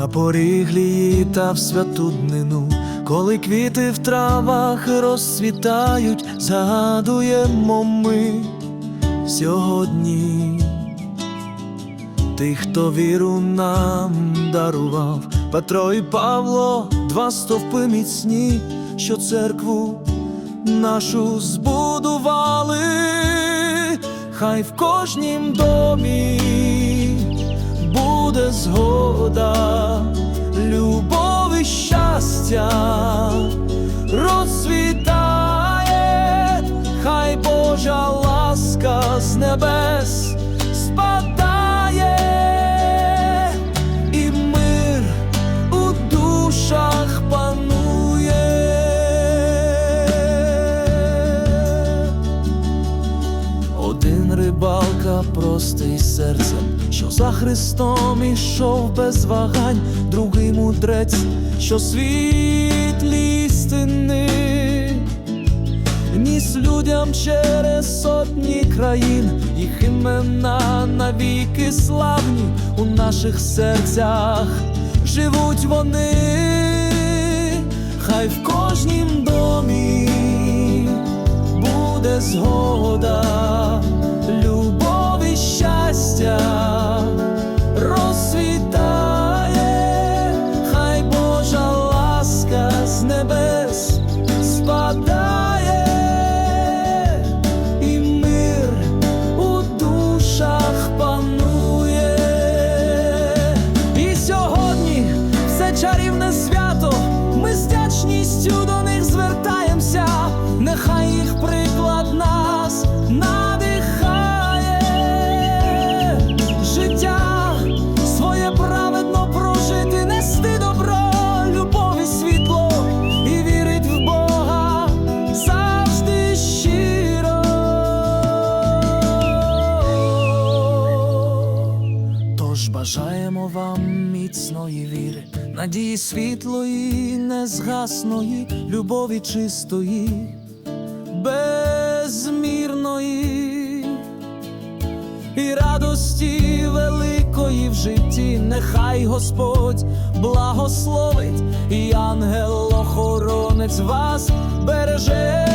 На поріг літа в святу днину, коли квіти в травах розцвітають, згадуємо ми сьогодні. Тих, хто віру нам дарував, Петро і Павло, два стовпи міцні, що церкву нашу збудували, хай в кожнім домі небес спадає, і мир у душах панує. Один рибалка простий серцем, що за Христом ішов без вагань, другий мудрець, що світлі істини ніс людям через сотні країн, їх імена навіки славні у наших серцях. Живуть вони, хай в кожнім чарівне свято. Ми з вдячністю до них звертаємося. Нехай Тож бажаємо вам міцної віри, надії світлої, незгасної, любові чистої, безмірної і радості великої в житті, нехай Господь благословить, і ангел-охоронець вас береже.